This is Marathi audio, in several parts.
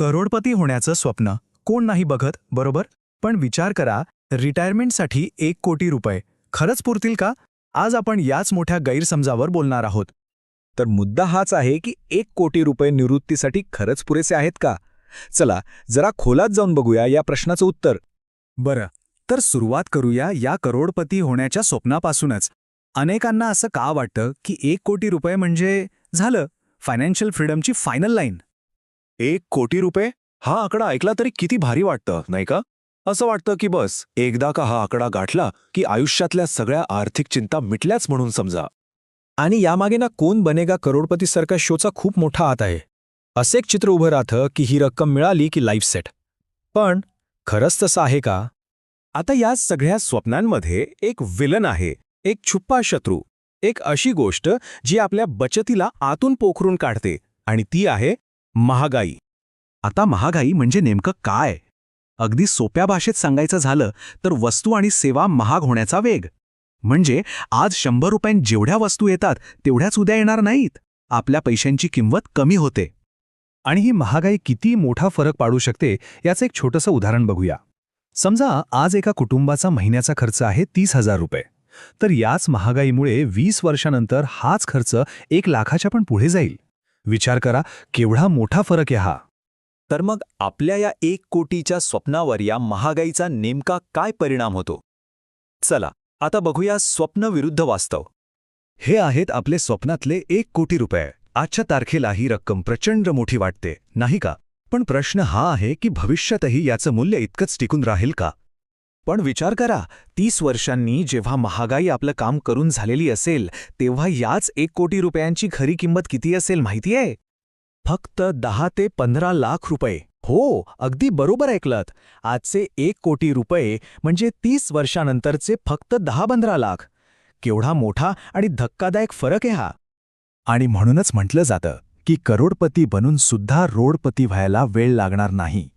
करोडपती होण्याचं स्वप्न. कोण नाही बघत बरोबर? पण विचार करा रिटायरमेंटसाठी एक कोटी रुपये. खरंच पुरतील का? आज आपण याच मोठ्या गैरसमजावर बोलणार आहोत. तर मुद्दा हाच आहे की एक कोटी रुपये निवृत्तीसाठी खरंच पुरेसे आहेत का? चला जरा खोलात जाऊन बघूया या प्रश्नाचं उत्तर. बरं तर सुरुवात करूया या करोडपती होण्याच्या स्वप्नापासूनच. अनेकांना असं का वाटतं की एक कोटी रुपये म्हणजे झालं? फायनान्शियल फ्रीडमची फायनल लाईन. एक कोटी रुपये? हा आकडा ऐकला तरी किती भारी वाटतं नाही का? असं वाटतं की बस एकदा का हा आकडा गाठला की आयुष्यातल्या सगळ्या आर्थिक चिंता मिटल्याच म्हणून समजा. आणि यामागे ना कोण बनेगा करोडपती सारखा शोचा खूप मोठा हात आहे. असे एक चित्र उभं राहतं की ही रक्कम मिळाली की लाईफ सेट. पण खरंच तसं आहे का? आता या सगळ्या स्वप्नांमध्ये एक विलन आहे एक छुप्पा शत्रू एक अशी गोष्ट जी आपल्या बचतीला आतून पोखरून काढते. आणि ती आहे महागाई. आता महागाई म्हणजे नेमकं काय? अगदी सोप्या भाषेत सांगायचं झालं तर वस्तू आणि सेवा महाग होण्याचा वेग. म्हणजे आज शंभर रुपयांत जेवढ्या वस्तू येतात तेवढ्याच उद्या येणार नाहीत. आपल्या पैशांची किंमत कमी होते. आणि ही महागाई किती मोठा फरक पाडू शकते याचं एक छोटंसं उदाहरण बघूया. समजा आज एका कुटुंबाचा महिन्याचा खर्च आहे तीस हजार रुपये. तर याच महागाईमुळे वीस वर्षानंतर हाच खर्च एक लाखाच्या पण पुढे जाईल. विचार करा केवढा मोठा फरक आहे हा. तर मग आपल्या या एक कोटीच्या स्वप्नावर या महागाईचा नेमका काय परिणाम होतो? चला आता बघूया स्वप्न विरुद्ध वास्तव. हे आहेत आपले स्वप्नातले एक कोटी रुपये. आजच्या तारखेला ही रक्कम प्रचंड मोठी वाटते नाही का? पण प्रश्न हा आहे की भविष्यातही याचं मूल्य इतकंच टिकून राहील का? पण विचार करा तीस वर्षांनी जेव्हा महागाई आपलं काम करून झालेली असेल तेव्हा याच एक कोटी रुपयांची खरी किंमत किती असेल माहितीये फक्त दहा ते पंधरा लाख रुपये. हो अगदी बरोबर ऐकलत. आजचे एक कोटी रुपये म्हणजे तीस वर्षानंतरचे फक्त दहा पंधरा लाख. केवढा मोठा आणि धक्कादायक फरक आहे हा. आणि म्हणूनच म्हटलं जातं की करोडपती बनून सुद्धा रोडपती व्हायला वेळ लागणार नाही.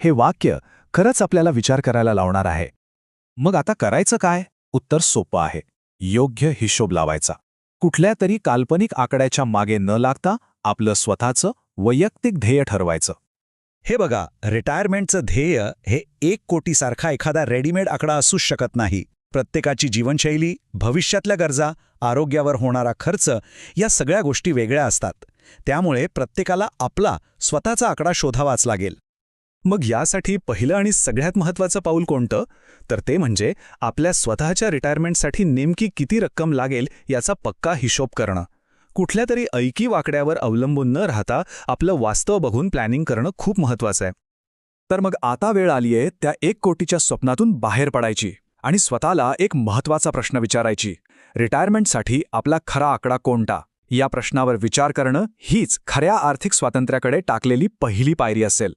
हे वाक्य खरंच आपल्याला विचार करायला लावणार आहे. मग आता करायचं काय? उत्तर सोपं आहे. योग्य हिशोब लावायचा. कुठल्या तरी काल्पनिक आकड्याच्या मागे न लागता आपलं स्वतःचं वैयक्तिक ध्येय ठरवायचं. हे बघा रिटायरमेंटचं ध्येय हे एक कोटीसारखा एखादा रेडीमेड आकडा असूच शकत नाही. प्रत्येकाची जीवनशैली भविष्यातल्या गरजा आरोग्यावर होणारा खर्च या सगळ्या गोष्टी वेगळ्या असतात. त्यामुळे प्रत्येकाला आपला स्वतःचा आकडा शोधावाच लागेल. मग यासाठी पहिलं आणि सगळ्यात महत्त्वाचं पाऊल कोणतं? तर ते म्हणजे आपल्या स्वतःच्या रिटायरमेंटसाठी नेमकी किती रक्कम लागेल याचा पक्का हिशोब करणं. कुठल्या तरी ऐकी वाकड्यावर अवलंबून न राहता आपलं वास्तव बघून प्लॅनिंग करणं खूप महत्त्वाचं आहे. तर मग आता वेळ आलीये त्या एक कोटीच्या स्वप्नातून बाहेर पडायची आणि स्वतःला एक महत्त्वाचा प्रश्न विचारायची. रिटायरमेंटसाठी आपला खरा आकडा कोणता? या प्रश्नावर विचार करणं हीच खऱ्या आर्थिक स्वातंत्र्याकडे टाकलेली पहिली पायरी असेल.